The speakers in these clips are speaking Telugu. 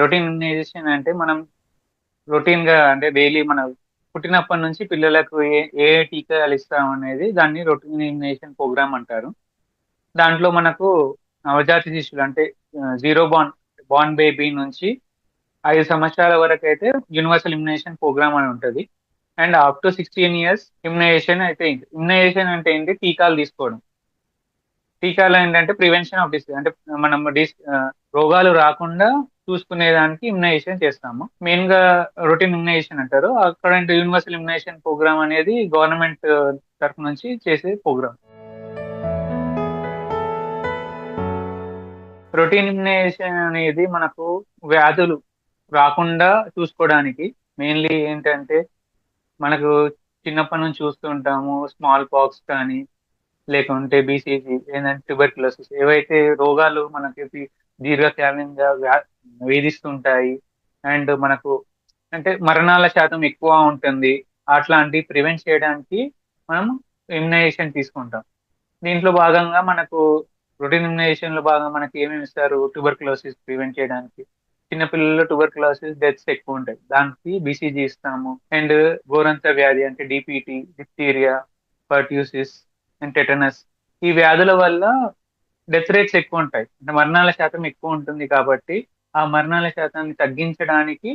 రొటీన్ ఇమ్యునైజేషన్ అంటే మనం రొటీన్గా అంటే డైలీ మన పుట్టినప్పటి నుంచి పిల్లలకు ఏ ఏ టీకాలు ఇస్తాం అనేది దాన్ని రొటీన్ ఇమ్యునైజేషన్ ప్రోగ్రామ్ అంటారు. దాంట్లో మనకు నవజాతి శిశువులు అంటే జీరో బాన్ బాన్ బేబీ నుంచి ఐదు సంవత్సరాల వరకు అయితే యూనివర్సల్ ఇమ్యునైజేషన్ ప్రోగ్రామ్ అని ఉంటుంది. And up to sixteen years immunisation అయితే ఇమ్యునైజేషన్ అంటే ఏంటి? టీకాలు తీసుకోవడం. టీకాలు ఏంటంటే ప్రివెన్షన్ ఆఫ్ డిసీజ్ అంటే మనం డిస్ రోగాలు రాకుండా చూసుకునే దానికి ఇమ్యునైజేషన్ చేస్తాము. మెయిన్గా రొటీన్ ఇమ్యునైజేషన్ అంటారు. అక్కడ యూనివర్సల్ ఇమ్యునైజేషన్ ప్రోగ్రామ్ అనేది గవర్నమెంట్ తరఫు నుంచి చేసే ప్రోగ్రామ్. రొటీన్ ఇమ్యునైజేషన్ అనేది మనకు వ్యాధులు రాకుండా చూసుకోవడానికి మెయిన్లీ ఏంటంటే మనకు చిన్నప్పటి నుంచి చూస్తూ ఉంటాము. స్మాల్ పాక్స్ కానీ లేకుంటే బీసీజీ ఏంటంటే ట్యూబర్క్యులోసిస్ ఏవైతే రోగాలు మనకి దీర్ఘకాలంగా వేధిస్తుంటాయి. అండ్ మనకు అంటే మరణాల శాతం ఎక్కువ ఉంటుంది. అట్లాంటి ప్రివెంట్ చేయడానికి మనం ఇమ్యునైజేషన్ తీసుకుంటాం. దీంట్లో భాగంగా మనకు రొటీన్ ఇమ్యునైజేషన్లో భాగంగా మనకి ఏమేమి ఇస్తారు? ట్యూబర్క్లోసిస్ ప్రివెంట్ చేయడానికి. చిన్నపిల్లల్లో ట్యూబర్క్లోసిస్ డెత్స్ ఎక్కువ ఉంటాయి. దానికి బీసీజీ ఇస్తాము. అండ్ గోరంత వ్యాధి అంటే DPT diphtheria pertussis and tetanus ఈ వ్యాధుల వల్ల డెత్ రేట్స్ ఎక్కువ ఉంటాయి. అంటే మరణాల శాతం ఎక్కువ ఉంటుంది కాబట్టి ఆ మరణాల శాతాన్ని తగ్గించడానికి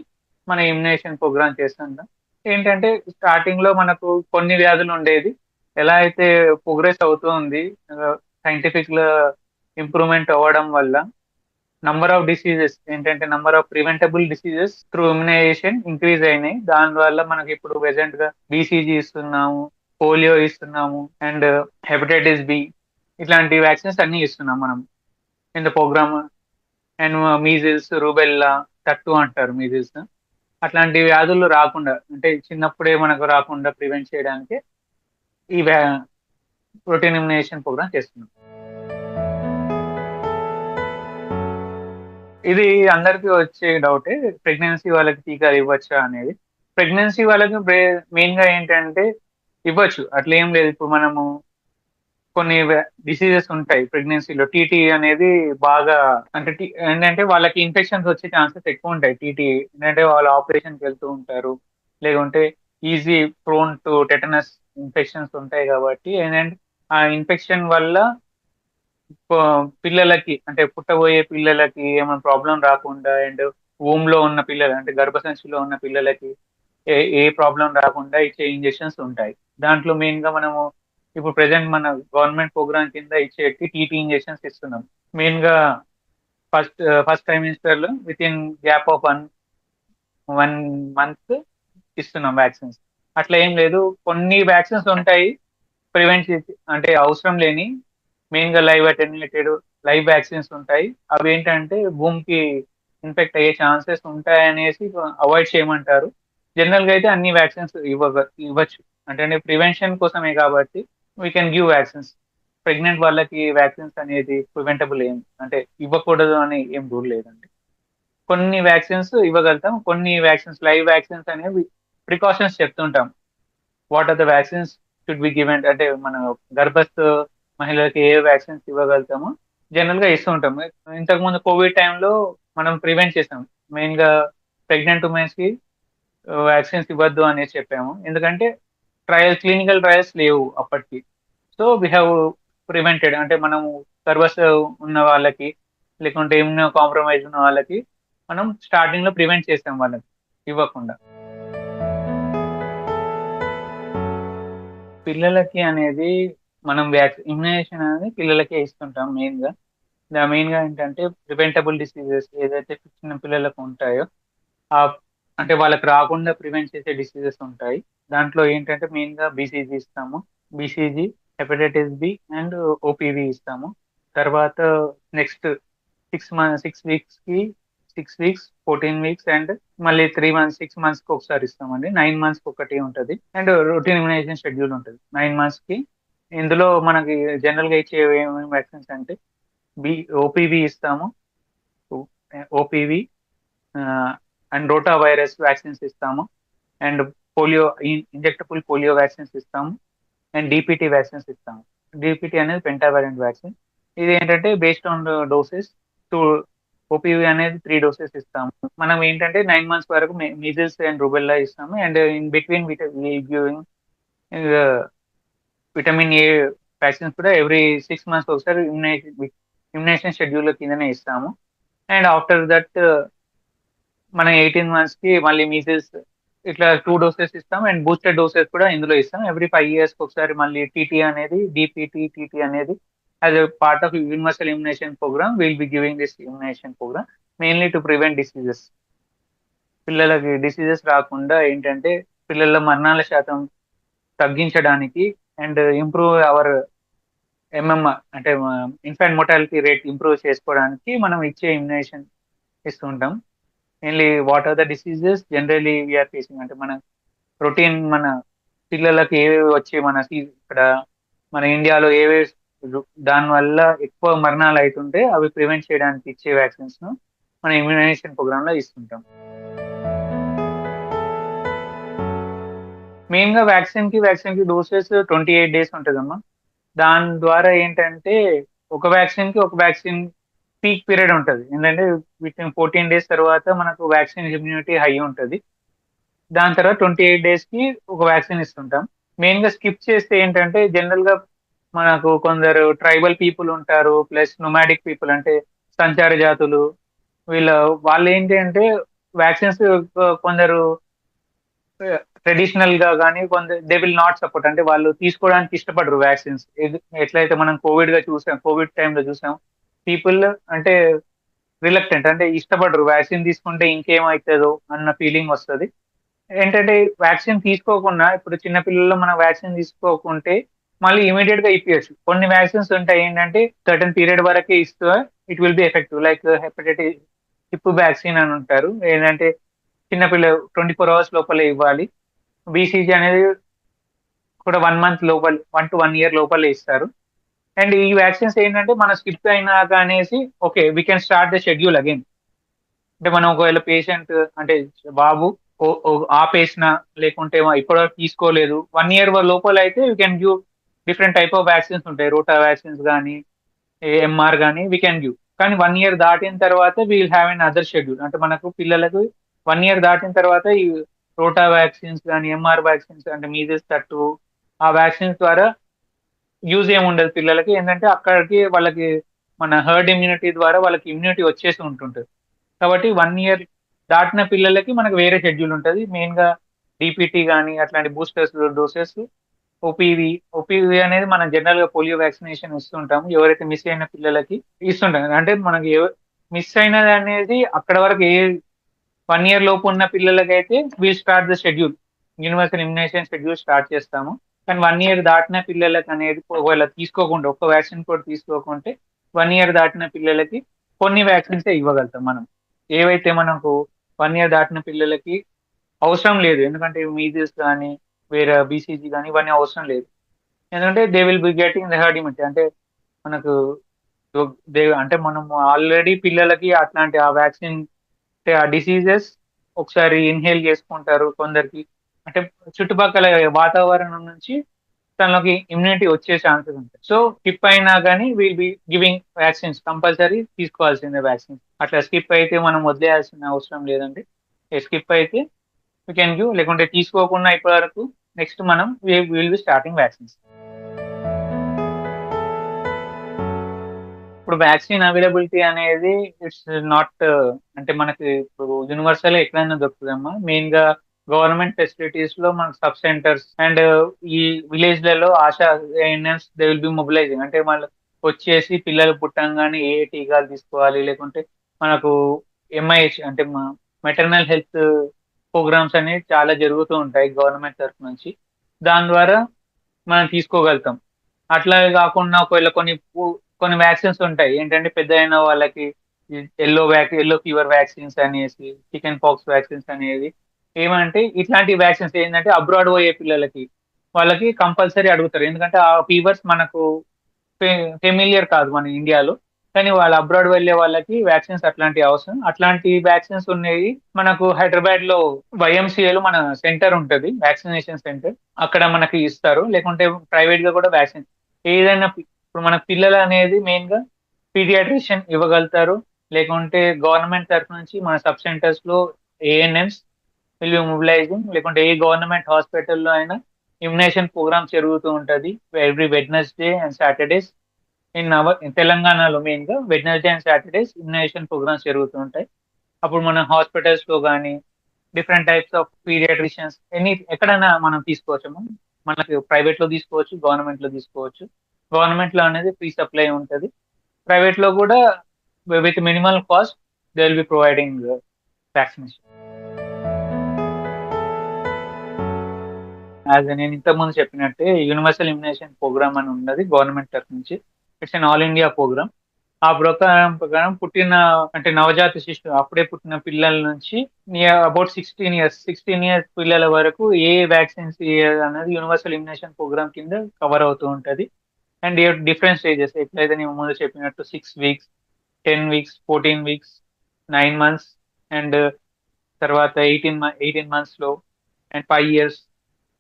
మన ఇమ్యునేషన్ ప్రోగ్రామ్ చేస్తుంటాం ఏంటంటే స్టార్టింగ్లో మనకు కొన్ని వ్యాధులు ఉండేది. ఎలా అయితే ప్రోగ్రెస్ అవుతుంది సైంటిఫిక్లో ఇంప్రూవ్మెంట్ అవ్వడం వల్ల నంబర్ ఆఫ్ డిసీజెస్ ఏంటంటే number of preventable diseases through immunisation increase అయినాయి. దాని వల్ల మనకి ఇప్పుడు ప్రెసెంట్గా బీసీజీ ఇస్తున్నాము పోలియో ఇస్తున్నాము అండ్ హెపటైటిస్ బి ఇట్లాంటి వ్యాక్సిన్స్ అన్ని ఇస్తున్నాం మనం. In the programme and measles rubella టట్టు అంటారు మీజిల్స్ అట్లాంటి వ్యాధులు రాకుండా అంటే చిన్నప్పుడే మనకు రాకుండా ప్రివెంట్ చేయడానికి ఈ ప్రోటీన్ ఎమినేషన్ ప్రోగ్రామ్ చేస్తున్నాం. ఇది అందరికీ వచ్చే డౌటే ప్రెగ్నెన్సీ వాళ్ళకి టీకాలు ఇవ్వచ్చా అనేది. ప్రెగ్నెన్సీ వాళ్ళకి మెయిన్గా ఏంటంటే ఇవ్వచ్చు. అట్లా ఏం లేదు. ఇప్పుడు మనము కొన్ని డిసీజెస్ ఉంటాయి. ప్రెగ్నెన్సీలో టీటీ అనేది బాగా అంటే ఏంటంటే వాళ్ళకి ఇన్ఫెక్షన్స్ వచ్చే ఛాన్సెస్ ఎక్కువ ఉంటాయి. టీటీ ఏంటంటే వాళ్ళు ఆపరేషన్కి వెళ్తూ ఉంటారు. లేకుంటే easy prone to tetanus infections ఉంటాయి కాబట్టి ఏంటంటే ఆ ఇన్ఫెక్షన్ వల్ల పిల్లలకి అంటే పుట్టబోయే పిల్లలకి ఏమైనా ప్రాబ్లం రాకుండా అండ్ వూమ్లో ఉన్న పిల్లలు అంటే గర్భసంచిలో ఉన్న పిల్లలకి ఏ ఏ ప్రాబ్లం రాకుండా ఇచ్చే ఇంజెక్షన్స్ ఉంటాయి. దాంట్లో మెయిన్గా మనము ఇప్పుడు ప్రెసెంట్ మన గవర్నమెంట్ ప్రోగ్రామ్ కింద ఇచ్చేటి టీటీ ఇంజెక్షన్స్ ఇస్తున్నాం. మెయిన్గా first first ట్రైమిస్టర్లో with in gap of one one month ఇస్తున్నాం వ్యాక్సిన్స్ అట్లా ఏం లేదు. కొన్ని వ్యాక్సిన్స్ ఉంటాయి. ప్రివెంట్ అంటే అవసరం లేని మెయిన్గా లైవ్ అటెన్యూటెడ్ లైవ్ వ్యాక్సిన్స్ ఉంటాయి. అవి ఏంటంటే భూమికి ఇన్ఫెక్ట్ అయ్యే ఛాన్సెస్ ఉంటాయి అనేసి అవాయిడ్ చేయమంటారు. జనరల్గా అయితే అన్ని వ్యాక్సిన్స్ ఇవ్వ ఇవ్వచ్చు. అంటే ప్రివెన్షన్ కోసమే కాబట్టి we can give vaccines pregnant వాళ్ళకి వ్యాక్సిన్స్ అనేది ప్రివెంటబుల్ ఏం అంటే ఇవ్వకూడదు అని ఏం రూల్ లేదండి. కొన్ని వ్యాక్సిన్స్ ఇవ్వగలుగుతాం కొన్ని వ్యాక్సిన్స్ లైవ్ వ్యాక్సిన్స్ అనేవి ప్రికాషన్స్ చెప్తుంటాం. What are the vaccines should be given అంటే మన గర్భస్థ మహిళలకి ఏ వ్యాక్సిన్స్ ఇవ్వగలుగుతామో జనరల్గా ఇస్తూ ఉంటాం. ఇంతకు ముందు కోవిడ్ టైంలో మనం ప్రివెంట్ చేసాం. మెయిన్గా ప్రెగ్నెంట్ ఉమెన్స్కి uh, వ్యాక్సిన్స్ ఇవ్వద్దు అనేసి చెప్పాము. ఎందుకంటే ట్రయల్స్ క్లినికల్ ట్రయల్స్ లేవు అప్పటికి. సో వీ హ్యావ్ ప్రివెంటెడ్ అంటే మనము సర్వస్ ఉన్న వాళ్ళకి లేకుంటే ఇమ్యూనో కాంప్రమైజ్ ఉన్న వాళ్ళకి మనం స్టార్టింగ్లో ప్రివెంట్ చేసాం వాళ్ళకి ఇవ్వకుండా. పిల్లలకి అనేది మనం వ్యాక్సిన్ ఇమ్యునైజేషన్ అనేది పిల్లలకే ఇస్తుంటాం మెయిన్గా మెయిన్గా ఏంటంటే ప్రివెంటబుల్ డిసీజెస్ ఏదైతే చిన్న పిల్లలకు ఉంటాయో ఆ అంటే వాళ్ళకి రాకుండా ప్రివెంట్ చేసే డిసీజెస్ ఉంటాయి. దాంట్లో ఏంటంటే మెయిన్గా బీసీజీ ఇస్తాము. BCG hepatitis B and OPV ఇస్తాము. తర్వాత next six month six వీక్స్కి six weeks fourteen weeks and మళ్ళీ త్రీ మంత్స్ సిక్స్ మంత్స్కి ఒకసారి ఇస్తామండి. నైన్ మంత్స్కి ఒకటి ఉంటుంది. అండ్ రొటీన్ ఇమ్యునైజేషన్ షెడ్యూల్ ఉంటుంది. నైన్ మంత్స్కి ఇందులో మనకి జనరల్గా ఇచ్చే ఏమేమి వ్యాక్సిన్స్ అంటే బి ఓపీవి ఇస్తాము. OPV and rota virus vaccines ఇస్తాము. And polio injectable polio vaccines ఇస్తాము. అండ్ డిపిటీ వ్యాక్సిన్స్ ఇస్తాము. డిపిటీ అనేది పెంటావైరెంట్ వ్యాక్సిన్ ఇది ఏంటంటే based on doses two OPV అనేది త్రీ డోసెస్ ఇస్తాము. మనం ఏంటంటే నైన్ మంత్స్ వరకు మిజిల్స్ అండ్ రుబెల్లా ఇస్తాము. And in between giving vitamin A vaccines కూడా ఎవ్రీ సిక్స్ మంత్స్ ఒకసారి ఇమ్యునైజేషన్ ఇమ్యునైజేషన్ షెడ్యూల్ కిందనే ఇస్తాము. అండ్ ఆఫ్టర్ దట్ మనం ఎయిటీన్ మంత్స్కి మళ్ళీ మీసెస్ ఇట్లా టూ డోసెస్ ఇస్తాం అండ్ బూస్టర్ డోసెస్ కూడా ఇందులో ఇస్తాం. ఎవ్రీ ఫైవ్ ఇయర్స్ ఒకసారి మళ్ళీ టీటీ అనేది డిపిటి టీటీ అనేది as part of universal immunisation programme will be giving this immunisation programme mainly to prevent diseases పిల్లలకి డిసీజెస్ రాకుండా ఏంటంటే పిల్లల మరణాల శాతం తగ్గించడానికి అండ్ ఇంప్రూవ్ అవర్ ఎంఎంఆర్ అంటే ఇన్ఫాంట్ మోటాలిటీ రేట్ ఇంప్రూవ్ చేసుకోవడానికి మనం ఇచ్చే immunisation ఇస్తుంటాం. Mainly what are the diseases generally we are facing అంటే మన రొటీన్ మన పిల్లలకు ఏవేవి వచ్చి మన ఇక్కడ మన ఇండియాలో ఏవేవి దానివల్ల ఎక్కువ మరణాలు అవుతుంటే అవి ప్రివెంట్ చేయడానికి ఇచ్చే వ్యాక్సిన్స్ను మన ఇమ్యునైజేషన్ ప్రోగ్రామ్లో ఇస్తుంటాం. మెయిన్గా వ్యాక్సిన్కి వ్యాక్సిన్కి డోసెస్ ట్వంటీ ఎయిట్ డేస్ ఉంటుందమ్మా. దాని ద్వారా ఏంటంటే ఒక వ్యాక్సిన్కి ఒక వ్యాక్సిన్ పీక్ పీరియడ్ ఉంటుంది. ఏంటంటే వితిన్ ఫోర్టీన్ డేస్ తర్వాత మనకు వ్యాక్సిన్ ఇమ్యూనిటీ హై ఉంటుంది. దాని తర్వాత ట్వంటీ ఎయిట్ డేస్కి ఒక వ్యాక్సిన్ ఇస్తుంటాం. మెయిన్గా స్కిప్ చేస్తే ఏంటంటే జనరల్గా మనకు కొందరు ట్రైబల్ పీపుల్ ఉంటారు ప్లస్ నొమాడిక్ పీపుల్ అంటే సంచార జాతులు. వీళ్ళ వాళ్ళు ఏంటి అంటే వ్యాక్సిన్స్ కొందరు ట్రెడిషనల్గా కానీ కొందరు దే విల్ నాట్ సపోర్ట్ అంటే వాళ్ళు తీసుకోవడానికి ఇష్టపడరు వ్యాక్సిన్స్ ఎట్లయితే మనం కోవిడ్గా చూసాం కోవిడ్ టైంలో చూసాం పీపుల్ అంటే రిలక్టెంట్ అంటే ఇష్టపడరు. వ్యాక్సిన్ తీసుకుంటే ఇంకేమవుతుందో అన్న ఫీలింగ్ వస్తుంది. ఏంటంటే వ్యాక్సిన్ తీసుకోకుండా ఇప్పుడు చిన్న పిల్లల్లో మనం వ్యాక్సిన్ తీసుకోకుంటే మళ్ళీ ఇమీడియట్గా ఇప్పించచ్చు కొన్ని వ్యాక్సిన్స్ ఉంటాయి ఏంటంటే సర్టన్ పీరియడ్ వరకే ఇస్తూ it will be effective like hepatitis hip vaccine అని ఉంటారు. ఏంటంటే చిన్నపిల్ల ట్వంటీ ఫోర్ అవర్స్ లోపలే ఇవ్వాలి. బీసీజీ అనేది కూడా వన్ మంత్ లోపల వన్ టు వన్ ఇయర్ లోపలే ఇస్తారు. అండ్ ఈ వ్యాక్సిన్స్ ఏంటంటే మన స్కిప్ అయినాక అనేసి okay we can start the schedule again అంటే మనం ఒకవేళ పేషెంట్ అంటే బాబు ఆపేసిన లేకుంటే ఇప్పటివరకు తీసుకోలేదు. వన్ ఇయర్ లోపల అయితే you can give different type of vaccines ఉంటాయి. రోటా వ్యాక్సిన్స్ కానీ ఎంఆర్ కానీ వీ కెన్ గివ్ కానీ వన్ ఇయర్ దాటిన తర్వాత we'll have an other schedule అంటే మనకు పిల్లలకు వన్ ఇయర్ దాటిన తర్వాత ఈ రోటా వ్యాక్సిన్స్ కానీ ఎంఆర్ వ్యాక్సిన్స్ అంటే మీజెస్ తట్టు ఆ వ్యాక్సిన్స్ ద్వారా యూజ్ ఏమి ఉండదు పిల్లలకి. ఏంటంటే అక్కడికి వాళ్ళకి మన హర్డ్ ఇమ్యూనిటీ ద్వారా వాళ్ళకి ఇమ్యూనిటీ వచ్చేసి ఉంటుంటుంది. కాబట్టి వన్ ఇయర్ దాటిన పిల్లలకి మనకు వేరే షెడ్యూల్ ఉంటుంది. మెయిన్గా డిపిటి కానీ అట్లాంటి బూస్టర్స్ డోసెస్ ఓపీవి ఓపీవి అనేది మనం జనరల్గా పోలియో వ్యాక్సినేషన్ ఇస్తుంటాము. ఎవరైతే మిస్ అయిన పిల్లలకి ఇస్తుంటాం. అంటే మనకి మిస్ అయినది అనేది అక్కడ వరకు ఏ వన్ ఇయర్ లోపు ఉన్న పిల్లలకైతే we'll start the schedule universal immunisation schedule start చేస్తాము. కానీ వన్ ఇయర్ దాటిన పిల్లలకి అనేది ఒకవేళ తీసుకోకుండా ఒక్క వ్యాక్సిన్ కూడా తీసుకోకుంటే వన్ ఇయర్ దాటిన పిల్లలకి కొన్ని వ్యాక్సిన్స్ ఇవ్వగలుగుతాం మనం. ఏవైతే మనకు వన్ ఇయర్ దాటిన పిల్లలకి అవసరం లేదు ఎందుకంటే మీజిల్స్ కానీ వేరే బీసీజీ కానీ ఇవన్నీ అవసరం లేదు. ఎందుకంటే they will be getting the herd immunity అంటే మనకు దే అంటే మనం ఆల్రెడీ పిల్లలకి అట్లాంటి ఆ వ్యాక్సిన్ ఆ డిసీజెస్ ఒకసారి ఇన్హేల్ చేసుకుంటారు కొందరికి. అంటే చుట్టుపక్కల వాతావరణం నుంచి తనలోకి ఇమ్యూనిటీ వచ్చే ఛాన్సెస్ ఉంటాయి. సో స్కిప్ అయినా కానీ will be giving vaccines compulsory తీసుకోవాల్సిందే వ్యాక్సిన్స్ అట్లా స్కిప్ అయితే మనం వదిలేయాల్సిన అవసరం లేదండి. స్కిప్ అయితే వీ కెన్ గివ్ లేకుంటే తీసుకోకుండా ఇప్పటి వరకు నెక్స్ట్ మనం విల్ బి స్టార్టింగ్ వ్యాక్సిన్స్ ఇప్పుడు వ్యాక్సిన్ అవైలబిలిటీ అనేది ఇట్స్ నాట్ అంటే మనకి ఇప్పుడు యూనివర్సల్ ఎక్కడైనా దొరుకుతుందమ్మా. మెయిన్గా గవర్నమెంట్ ఫెసిలిటీస్లో మన సబ్ సెంటర్స్ అండ్ ఈ విలేజ్లలో ASHA ANMs they will be mobilising. అంటే మళ్ళీ వచ్చేసి పిల్లలు పుట్టంగానే ఏ టీకాలు తీసుకోవాలి లేకుంటే మనకు ఎంఐహెచ్ అంటే మెటర్నల్ హెల్త్ ప్రోగ్రామ్స్ అనేవి చాలా జరుగుతూ ఉంటాయి గవర్నమెంట్ తరఫు నుంచి. దాని ద్వారా మనం తీసుకోగలుగుతాం. అట్లా కాకుండా ఒకవేళ కొన్ని కొన్ని వ్యాక్సిన్స్ ఉంటాయి. ఏంటంటే పెద్ద అయిన వాళ్ళకి yellow vac yellow fever vaccines అనేసి చికెన్ పాక్స్ వ్యాక్సిన్స్ అనేది ఏమంటే ఇట్లాంటి వ్యాక్సిన్స్ ఏంటంటే అబ్రాడ్ పోయే పిల్లలకి వాళ్ళకి కంపల్సరీ అడుగుతారు. ఎందుకంటే ఆ ఫీవర్స్ మనకు ఫెమిలియర్ కాదు మన ఇండియాలో. కానీ వాళ్ళ అబ్రాడ్ వెళ్ళే వాళ్ళకి వ్యాక్సిన్స్ అట్లాంటి అవసరం. అట్లాంటి వ్యాక్సిన్స్ ఉన్నాయి. మనకు హైదరాబాద్లో వైఎంసీఏలో మన సెంటర్ ఉంటుంది వ్యాక్సినేషన్ సెంటర్ అక్కడ మనకి ఇస్తారు. లేకుంటే ప్రైవేట్గా కూడా వ్యాక్సిన్ ఏదైనా ఇప్పుడు మన పిల్లలు అనేది మెయిన్గా పీడియాట్రిషియన్ ఇవ్వగలుగుతారు. లేకుంటే గవర్నమెంట్ తరఫు నుంచి మన సబ్ సెంటర్స్లో ఏఎన్ఎంస్ విల్ మొబిలైజింగ్ లేకుంటే ఏ గవర్నమెంట్ హాస్పిటల్లో అయినా ఇమ్యునేషన్ ప్రోగ్రామ్ జరుగుతూ ఉంటుంది. Every Wednesday and Saturdays in our తెలంగాణలో మెయిన్గా Wednesday and Saturdays immunisation programmes జరుగుతూ ఉంటాయి. అప్పుడు మన హాస్పిటల్స్లో కానీ different types of paediatricians any ఎక్కడైనా మనం తీసుకోవచ్చు. మనకి ప్రైవేట్లో తీసుకోవచ్చు గవర్నమెంట్లో తీసుకోవచ్చు. గవర్నమెంట్లో అనేది ఫ్రీ సప్లై ఉంటుంది. ప్రైవేట్లో కూడా with minimal cost they will be providing vaccination as నేను ఇంతకుముందు చెప్పినట్టే యూనివర్సల్ ఇమ్యునేషన్ ప్రోగ్రామ్ అని ఉన్నది గవర్నమెంట్ తరఫు నుంచి. It's an all India programme ఆ ప్రకారం ప్రకారం పుట్టిన అంటే నవజాత శిశు అప్పుడే పుట్టిన పిల్లల నుంచి near about sixteen years sixteen years పిల్లల వరకు ఏ వ్యాక్సిన్స్ అనేది యూనివర్సల్ ఇమ్యునేషన్ ప్రోగ్రామ్ కింద కవర్ అవుతూ ఉంటుంది. అండ్ డిఫరెంట్ స్టేజెస్ ఎట్లయితే నేను ముందు చెప్పినట్టు six weeks ten weeks fourteen weeks nine months and తర్వాత ఎయిటీన్ ఎయిటీన్ మంత్స్లో and five years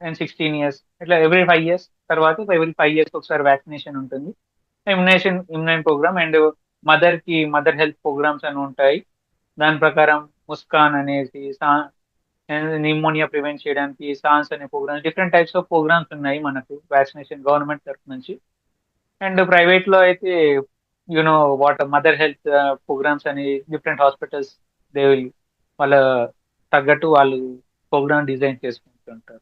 and sixteen years ఇట్లా ఎవ్రీ ఫైవ్ ఇయర్స్ తర్వాత ఎవ్రీ ఫైవ్ ఇయర్స్ ఒకసారి వ్యాక్సినేషన్ ఉంటుంది. ఇమ్యునేషన్ ఇమ్యునైన్ ప్రోగ్రామ్ అండ్ మదర్కి మదర్ హెల్త్ ప్రోగ్రామ్స్ అని ఉంటాయి. దాని ప్రకారం ముస్కాన్ అనేసి నిమోనియా ప్రివెంట్ చేయడానికి సాన్స్ అనే programmes different types of programmes ఉన్నాయి మనకు వ్యాక్సినేషన్ గవర్నమెంట్ తరఫు నుంచి. అండ్ ప్రైవేట్లో అయితే you know what mother health programmes అని డిఫరెంట్ హాస్పిటల్స్ దే విల్ వాళ్ళ తగ్గట్టు వాళ్ళు ప్రోగ్రామ్ డిజైన్ చేసుకుంటుంటారు.